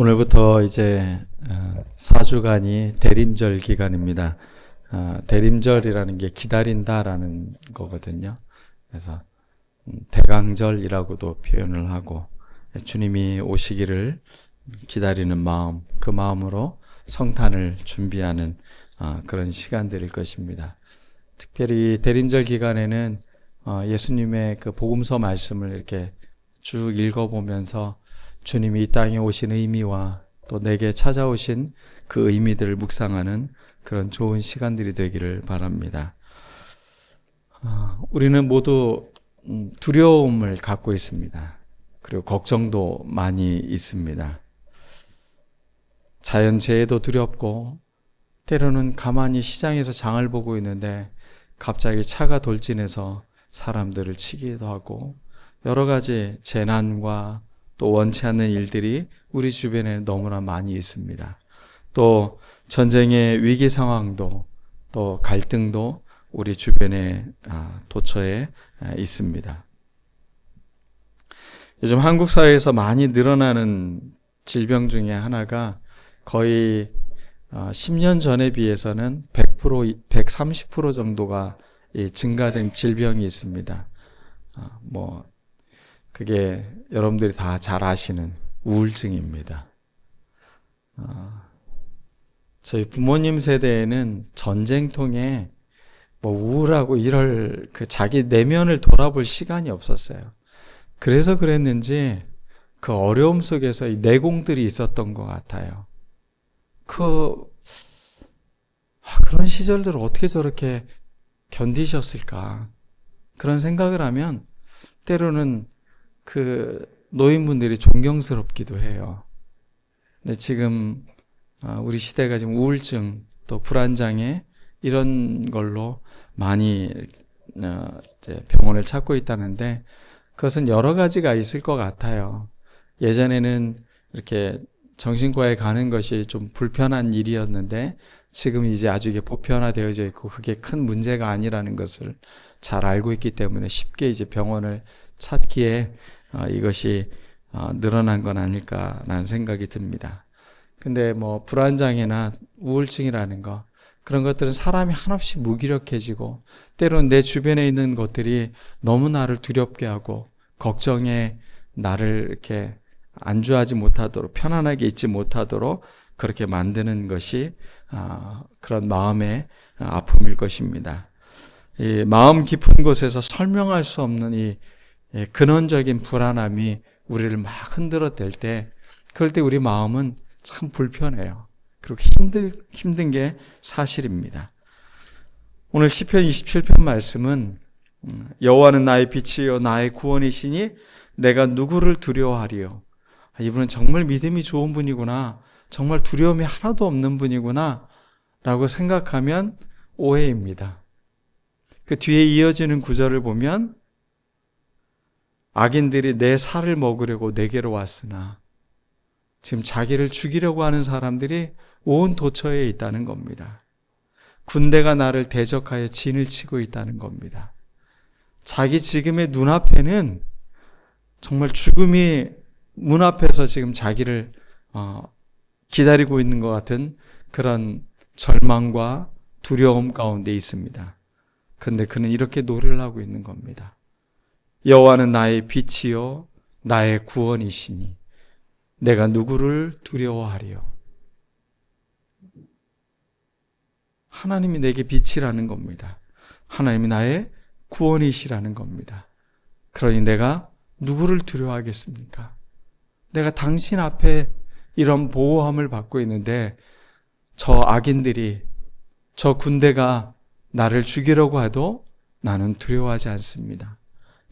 오늘부터 이제 4주간이 대림절 기간입니다. 어, 대림절이라는 게 기다린다라는 거거든요. 그래서 음, 대강절이라고도 표현을 하고 주님이 오시기를 기다리는 마음, 그 마음으로 성탄을 준비하는 어, 그런 시간들일 것입니다. 특별히 대림절 기간에는 어, 예수님의 그 복음서 말씀을 이렇게 쭉 읽어보면서 주님이 이 땅에 오신 의미와 또 내게 찾아오신 그 의미들을 묵상하는 그런 좋은 시간들이 되기를 바랍니다. 우리는 모두 음, 두려움을 갖고 있습니다. 그리고 걱정도 많이 있습니다. 자연재해도 두렵고, 때로는 가만히 시장에서 장을 보고 있는데 갑자기 차가 돌진해서 사람들을 치기도 하고, 여러 가지 재난과 또 원치 않는 일들이 우리 주변에 너무나 많이 있습니다. 또 전쟁의 위기 상황도 또 갈등도 우리 주변에 아, 도처에 아, 있습니다. 요즘 한국 사회에서 많이 늘어나는 질병 중에 하나가 거의 10년 아, 전에 비해서는 100% 130% 정도가 증가된 질병이 있습니다. 뭐 그게 여러분들이 다 잘 아시는 우울증입니다. 어, 저희 부모님 세대에는 전쟁통에 뭐 우울하고 이럴 그 자기 내면을 돌아볼 시간이 없었어요. 그래서 그랬는지 그 어려움 속에서 이 내공들이 있었던 것 같아요. 그 아, 그런 시절들을 어떻게 저렇게 견디셨을까? 그런 생각을 하면 때로는 그 노인분들이 존경스럽기도 해요. 근데 지금 아, 우리 시대가 지금 우울증 또 불안장애 이런 걸로 많이 어, 병원을 찾고 있다는데 그것은 여러 가지가 있을 것 같아요. 예전에는 이렇게 정신과에 가는 것이 좀 불편한 일이었는데 지금 이제 아주 이게 보편화되어져 있고 그게 큰 문제가 아니라는 것을 잘 알고 있기 때문에 쉽게 이제 병원을 찾기에 어, 이것이 어, 늘어난 건 아닐까라는 생각이 듭니다. 근데 뭐 불안장애나 우울증이라는 거 그런 것들은 사람이 한없이 무기력해지고 때로는 내 주변에 있는 것들이 너무 나를 두렵게 하고 걱정에 나를 이렇게 안주하지 못하도록 편안하게 있지 못하도록 그렇게 만드는 것이 어, 그런 마음의 아픔일 것입니다. 이 마음 깊은 곳에서 설명할 수 없는 이 예, 근원적인 불안함이 우리를 막 흔들어댈 때, 그럴 때 우리 마음은 참 불편해요. 그리고 힘들, 힘든 게 사실입니다. 오늘 시편 27편 말씀은 음, 여호와는 나의 빛이요 나의 구원이시니 내가 누구를 두려워하리요. 아, 이분은 정말 믿음이 좋은 분이구나. 정말 두려움이 하나도 없는 분이구나. 라고 생각하면 오해입니다. 그 뒤에 이어지는 구절을 보면 악인들이 내 살을 먹으려고 내게로 왔으나 지금 자기를 죽이려고 하는 사람들이 온 도처에 있다는 겁니다. 군대가 나를 대적하여 진을 치고 있다는 겁니다. 자기 지금의 눈앞에는 정말 죽음이 문 앞에서 지금 자기를 어, 기다리고 있는 것 같은 그런 절망과 두려움 가운데 있습니다. 그런데 그는 이렇게 노래를 하고 있는 겁니다. 여호와는 나의 빛이요 나의 구원이시니 내가 누구를 두려워하리요. 하나님이 내게 빛이라는 겁니다. 하나님이 나의 구원이시라는 겁니다. 그러니 내가 누구를 두려워하겠습니까? 내가 당신 앞에 이런 보호함을 받고 있는데 저 악인들이 저 군대가 나를 죽이려고 해도 나는 두려워하지 않습니다.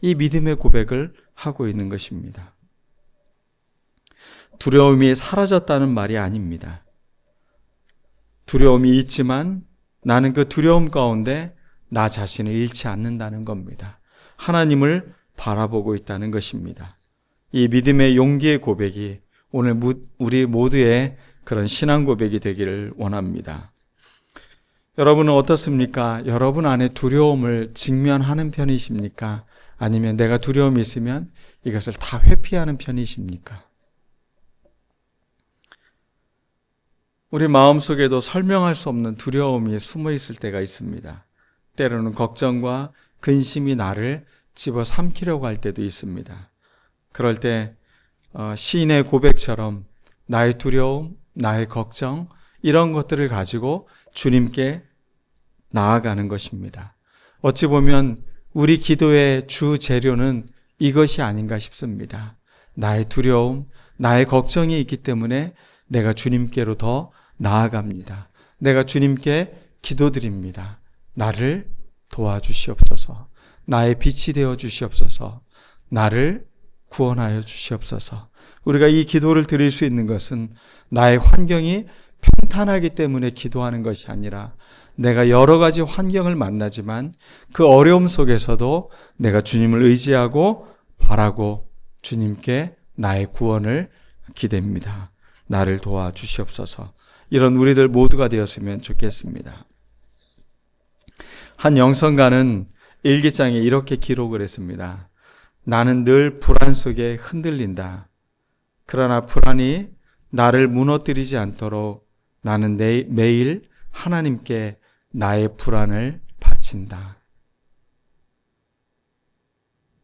이 믿음의 고백을 하고 있는 것입니다. 두려움이 사라졌다는 말이 아닙니다. 두려움이 있지만 나는 그 두려움 가운데 나 자신을 잃지 않는다는 겁니다. 하나님을 바라보고 있다는 것입니다. 이 믿음의 용기의 고백이 오늘 우리 모두의 그런 신앙 고백이 되기를 원합니다. 여러분은 어떻습니까? 여러분 안에 두려움을 직면하는 편이십니까? 아니면 내가 두려움이 있으면 이것을 다 회피하는 편이십니까? 우리 마음 속에도 설명할 수 없는 두려움이 숨어 있을 때가 있습니다. 때로는 걱정과 근심이 나를 집어 삼키려고 할 때도 있습니다. 그럴 때 어, 시인의 고백처럼 나의 두려움, 나의 걱정 이런 것들을 가지고 주님께 나아가는 것입니다. 어찌 보면 우리 기도의 주 재료는 이것이 아닌가 싶습니다. 나의 두려움, 나의 걱정이 있기 때문에 내가 주님께로 더 나아갑니다. 내가 주님께 기도드립니다. 나를 도와주시옵소서. 나의 빛이 되어 주시옵소서. 나를 구원하여 주시옵소서. 우리가 이 기도를 드릴 수 있는 것은 나의 환경이 평탄하기 때문에 기도하는 것이 아니라 내가 여러 가지 환경을 만나지만 그 어려움 속에서도 내가 주님을 의지하고 바라고 주님께 나의 구원을 기대입니다. 나를 도와 주시옵소서. 이런 우리들 모두가 되었으면 좋겠습니다. 한 영성가는 일기장에 이렇게 기록을 했습니다. 나는 늘 불안 속에 흔들린다. 그러나 불안이 나를 무너뜨리지 않도록 나는 내, 매일 하나님께 나의 불안을 바친다.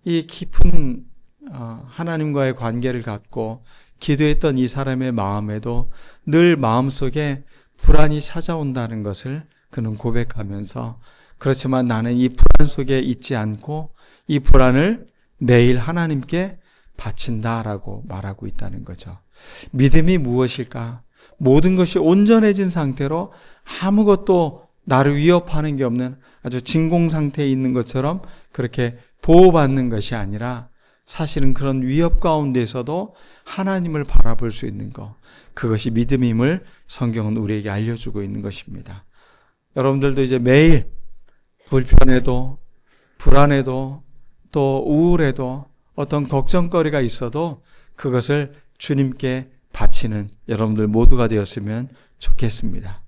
이 깊은 어, 하나님과의 관계를 갖고 기도했던 이 사람의 마음에도 늘 마음속에 불안이 찾아온다는 것을 그는 고백하면서 그렇지만 나는 이 불안 속에 있지 않고 이 불안을 매일 하나님께 바친다라고 말하고 있다는 거죠. 믿음이 무엇일까? 모든 것이 온전해진 상태로 아무것도 나를 위협하는 게 없는 아주 진공 상태에 있는 것처럼 그렇게 보호받는 것이 아니라 사실은 그런 위협 가운데서도 하나님을 바라볼 수 있는 것. 그것이 믿음임을 성경은 우리에게 알려주고 있는 것입니다. 여러분들도 이제 매일 불편해도 불안해도 또 우울해도 어떤 걱정거리가 있어도 그것을 주님께 바치는 여러분들 모두가 되었으면 좋겠습니다.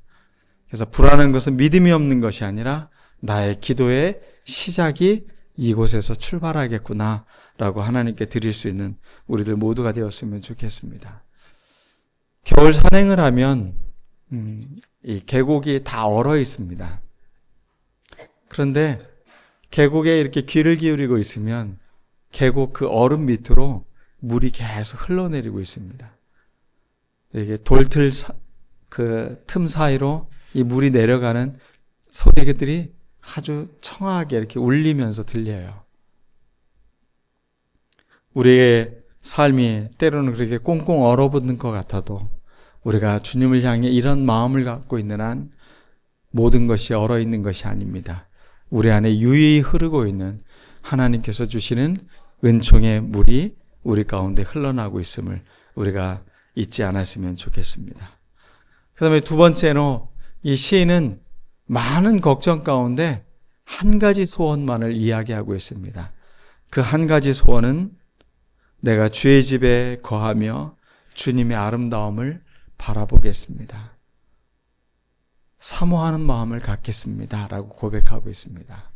그래서 불안한 것은 믿음이 없는 것이 아니라 나의 기도의 시작이 이곳에서 출발하겠구나 라고 하나님께 드릴 수 있는 우리들 모두가 되었으면 좋겠습니다. 겨울 산행을 하면 음, 이 계곡이 다 얼어 있습니다. 그런데 계곡에 이렇게 귀를 기울이고 있으면 계곡 그 얼음 밑으로 물이 계속 흘러내리고 있습니다. 이게 돌틀 그 틈 사이로 이 물이 내려가는 소리들이 아주 청하게 이렇게 울리면서 들려요. 우리의 삶이 때로는 그렇게 꽁꽁 얼어붙는 것 같아도 우리가 주님을 향해 이런 마음을 갖고 있는 한 모든 것이 얼어 있는 것이 아닙니다. 우리 안에 유유히 흐르고 있는 하나님께서 주시는 은총의 물이 우리 가운데 흘러나고 있음을 우리가 잊지 않았으면 좋겠습니다. 그 다음에 두 번째로 이 시인은 많은 걱정 가운데 한 가지 소원만을 이야기하고 있습니다. 그 한 가지 소원은 내가 주의 집에 거하며 주님의 아름다움을 바라보겠습니다. 사모하는 마음을 갖겠습니다. 라고 고백하고 있습니다.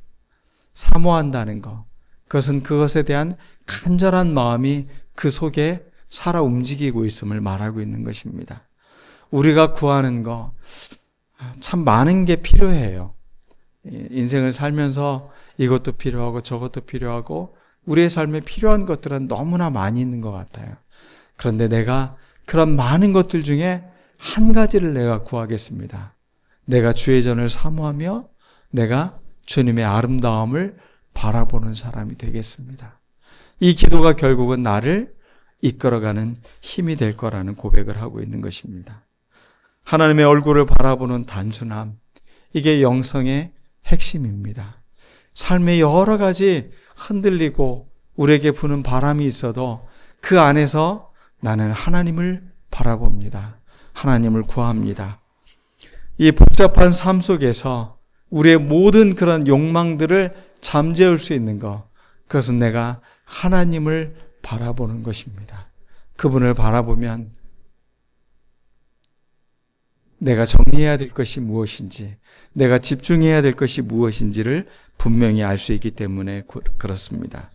사모한다는 것. 그것은 그것에 대한 간절한 마음이 그 속에 살아 움직이고 있음을 말하고 있는 것입니다. 우리가 구하는 거, 참 많은 게 필요해요. 인생을 살면서 이것도 필요하고 저것도 필요하고 우리의 삶에 필요한 것들은 너무나 많이 있는 것 같아요. 그런데 내가 그런 많은 것들 중에 한 가지를 내가 구하겠습니다. 내가 주의 전을 사모하며 내가 주님의 아름다움을 바라보는 사람이 되겠습니다. 이 기도가 결국은 나를 이끌어가는 힘이 될 거라는 고백을 하고 있는 것입니다. 하나님의 얼굴을 바라보는 단순함, 이게 영성의 핵심입니다. 삶의 여러 가지 흔들리고 우리에게 부는 바람이 있어도 그 안에서 나는 하나님을 바라봅니다. 하나님을 구합니다. 이 복잡한 삶 속에서 우리의 모든 그런 욕망들을 잠재울 수 있는 것, 그것은 내가 하나님을 바라보는 것입니다. 그분을 바라보면 내가 정리해야 될 것이 무엇인지, 내가 집중해야 될 것이 무엇인지를 분명히 알 수 있기 때문에 그렇습니다.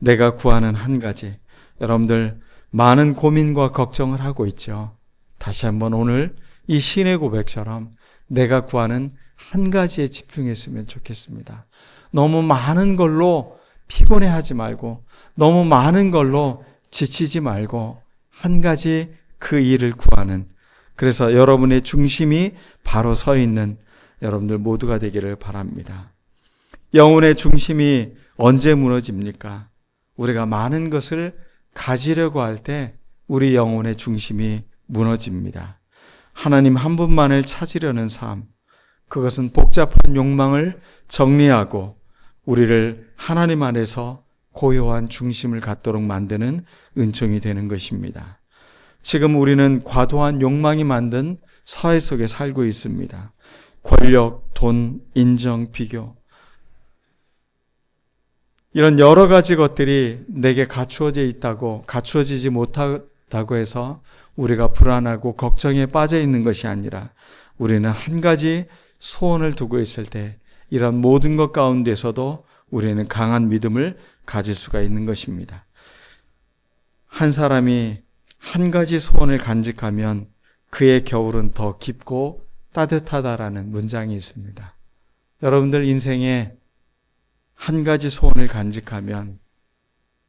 내가 구하는 한 가지, 여러분들 많은 고민과 걱정을 하고 있죠. 다시 한번 오늘 이 신의 고백처럼 내가 구하는 한 가지에 집중했으면 좋겠습니다. 너무 많은 걸로 피곤해 하지 말고, 너무 많은 걸로 지치지 말고, 한 가지 그 일을 구하는, 그래서 여러분의 중심이 바로 서 있는 여러분들 모두가 되기를 바랍니다. 영혼의 중심이 언제 무너집니까? 우리가 많은 것을 가지려고 할 때 우리 영혼의 중심이 무너집니다. 하나님 한 분만을 찾으려는 삶, 그것은 복잡한 욕망을 정리하고 우리를 하나님 안에서 고요한 중심을 갖도록 만드는 은총이 되는 것입니다. 지금 우리는 과도한 욕망이 만든 사회 속에 살고 있습니다. 권력, 돈, 인정, 비교. 이런 여러 가지 것들이 내게 갖추어져 있다고, 갖추어지지 못하다고 해서 우리가 불안하고 걱정에 빠져 있는 것이 아니라 우리는 한 가지 소원을 두고 있을 때 이런 모든 것 가운데서도 우리는 강한 믿음을 가질 수가 있는 것입니다. 한 사람이 한 가지 소원을 간직하면 그의 겨울은 더 깊고 따뜻하다라는 문장이 있습니다. 여러분들 인생에 한 가지 소원을 간직하면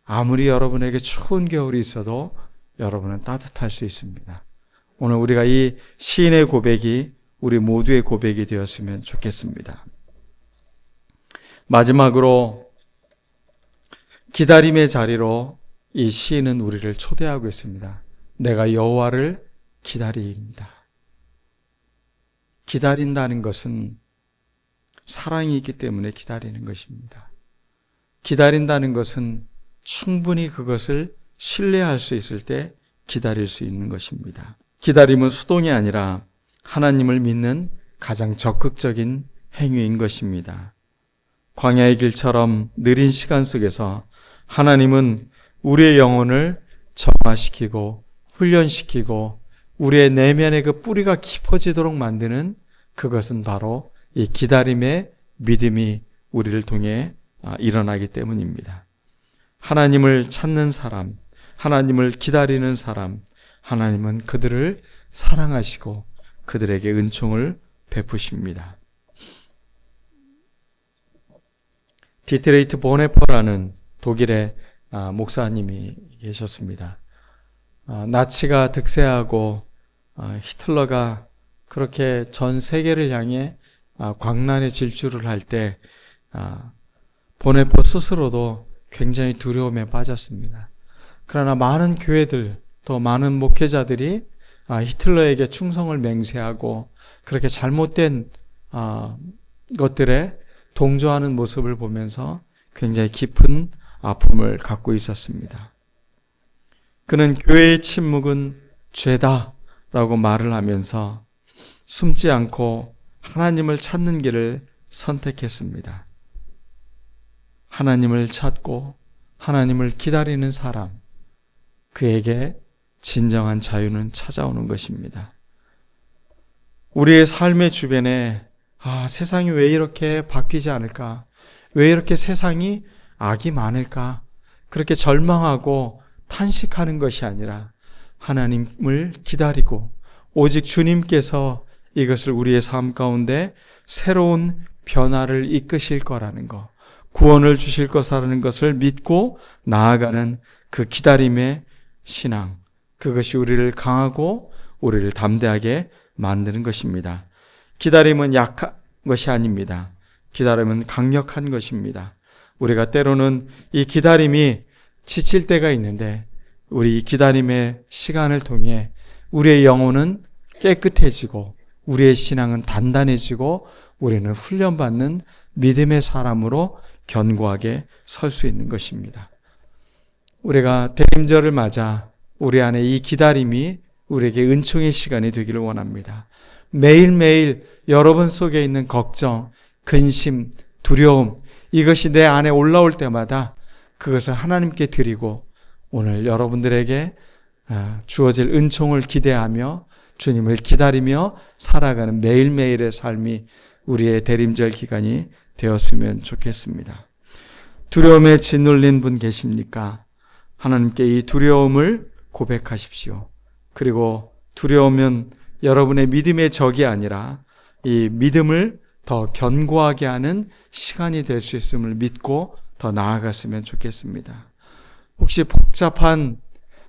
아무리 여러분에게 추운 겨울이 있어도 여러분은 따뜻할 수 있습니다. 오늘 우리가 이 시인의 고백이 우리 모두의 고백이 되었으면 좋겠습니다. 마지막으로 기다림의 자리로 이 시인은 우리를 초대하고 있습니다. 내가 여호와를 기다리입니다. 기다린다는 것은 사랑이 있기 때문에 기다리는 것입니다. 기다린다는 것은 충분히 그것을 신뢰할 수 있을 때 기다릴 수 있는 것입니다. 기다림은 수동이 아니라 하나님을 믿는 가장 적극적인 행위인 것입니다. 광야의 길처럼 느린 시간 속에서 하나님은 우리의 영혼을 정화시키고 훈련시키고 우리의 내면의 그 뿌리가 깊어지도록 만드는 그것은 바로 이 기다림의 믿음이 우리를 통해 아, 일어나기 때문입니다. 하나님을 찾는 사람, 하나님을 기다리는 사람, 하나님은 그들을 사랑하시고 그들에게 은총을 베푸십니다. 디트레이트 보네퍼라는 독일의 아, 목사님이 계셨습니다. 아, 나치가 득세하고 히틀러가 그렇게 전 세계를 향해 광란의 질주를 할 때 보네포 스스로도 굉장히 두려움에 빠졌습니다. 그러나 많은 교회들 또 많은 목회자들이 히틀러에게 충성을 맹세하고 그렇게 잘못된 것들에 동조하는 모습을 보면서 굉장히 깊은 아픔을 갖고 있었습니다. 그는 교회의 침묵은 죄다 라고 말을 하면서 숨지 않고 하나님을 찾는 길을 선택했습니다. 하나님을 찾고 하나님을 기다리는 사람, 그에게 진정한 자유는 찾아오는 것입니다. 우리의 삶의 주변에 아, 세상이 왜 이렇게 바뀌지 않을까? 왜 이렇게 세상이 악이 많을까? 그렇게 절망하고 탄식하는 것이 아니라 하나님을 기다리고 오직 주님께서 이것을 우리의 삶 가운데 새로운 변화를 이끄실 거라는 것, 구원을 주실 것이라는 것을 믿고 나아가는 그 기다림의 신앙, 그것이 우리를 강하고 우리를 담대하게 만드는 것입니다. 기다림은 약한 것이 아닙니다. 기다림은 강력한 것입니다. 우리가 때로는 이 기다림이 지칠 때가 있는데 우리 기다림의 시간을 통해 우리의 영혼은 깨끗해지고 우리의 신앙은 단단해지고 우리는 훈련받는 믿음의 사람으로 견고하게 설 수 있는 것입니다. 우리가 대림절을 맞아 우리 안에 이 기다림이 우리에게 은총의 시간이 되기를 원합니다. 매일매일 여러분 속에 있는 걱정, 근심, 두려움, 이것이 내 안에 올라올 때마다 그것을 하나님께 드리고 오늘 여러분들에게 아, 주어질 은총을 기대하며 주님을 기다리며 살아가는 매일매일의 삶이 우리의 대림절 기간이 되었으면 좋겠습니다. 두려움에 짓눌린 분 계십니까? 하나님께 이 두려움을 고백하십시오. 그리고 두려우면 여러분의 믿음의 적이 아니라 이 믿음을 더 견고하게 하는 시간이 될 수 있음을 믿고 더 나아갔으면 좋겠습니다. 혹시 복잡한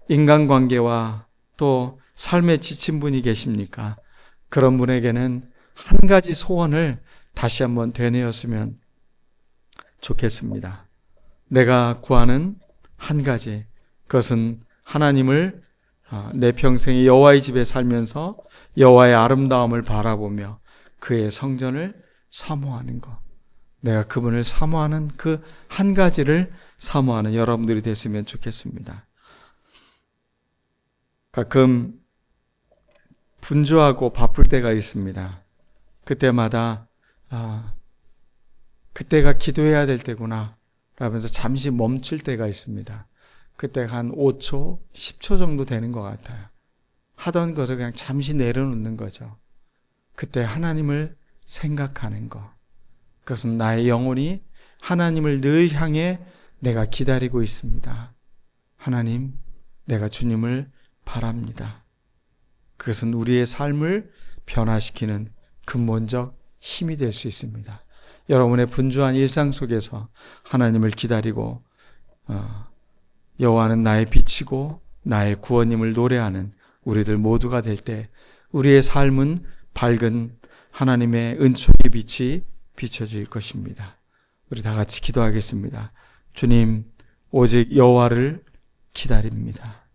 인간관계와 또 삶에 지친 분이 계십니까? 그런 분에게는 한 가지 소원을 다시 한번 되뇌었으면 좋겠습니다. 내가 구하는 한 가지, 그것은 하나님을 아, 내 평생에 여호와의 집에 살면서 여호와의 아름다움을 바라보며 그의 성전을 사모하는 것. 내가 그분을 사모하는 그 한 가지를 사모하는 여러분들이 됐으면 좋겠습니다. 가끔 분주하고 바쁠 때가 있습니다. 그때마다 아, 그때가 기도해야 될 때구나 라면서 잠시 멈출 때가 있습니다. 그때가 한 5초, 10초 정도 되는 것 같아요. 하던 것을 그냥 잠시 내려놓는 거죠. 그때 하나님을 생각하는 것. 그것은 나의 영혼이 하나님을 늘 향해 내가 기다리고 있습니다. 하나님, 내가 주님을 바랍니다. 그것은 우리의 삶을 변화시키는 근본적 힘이 될 수 있습니다. 여러분의 분주한 일상 속에서 하나님을 기다리고 어, 여호와는 나의 빛이고 나의 구원님을 노래하는 우리들 모두가 될 때 우리의 삶은 밝은 하나님의 은총의 빛이 비춰질 것입니다. 우리 다 같이 기도하겠습니다. 주님, 오직 여호와를 기다립니다.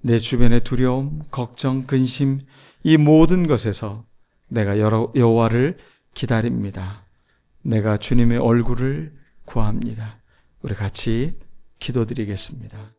내 주변의 두려움, 걱정, 근심 이 모든 것에서 내가 여호와를 기다립니다. 내가 주님의 얼굴을 구합니다. 우리 같이 기도드리겠습니다.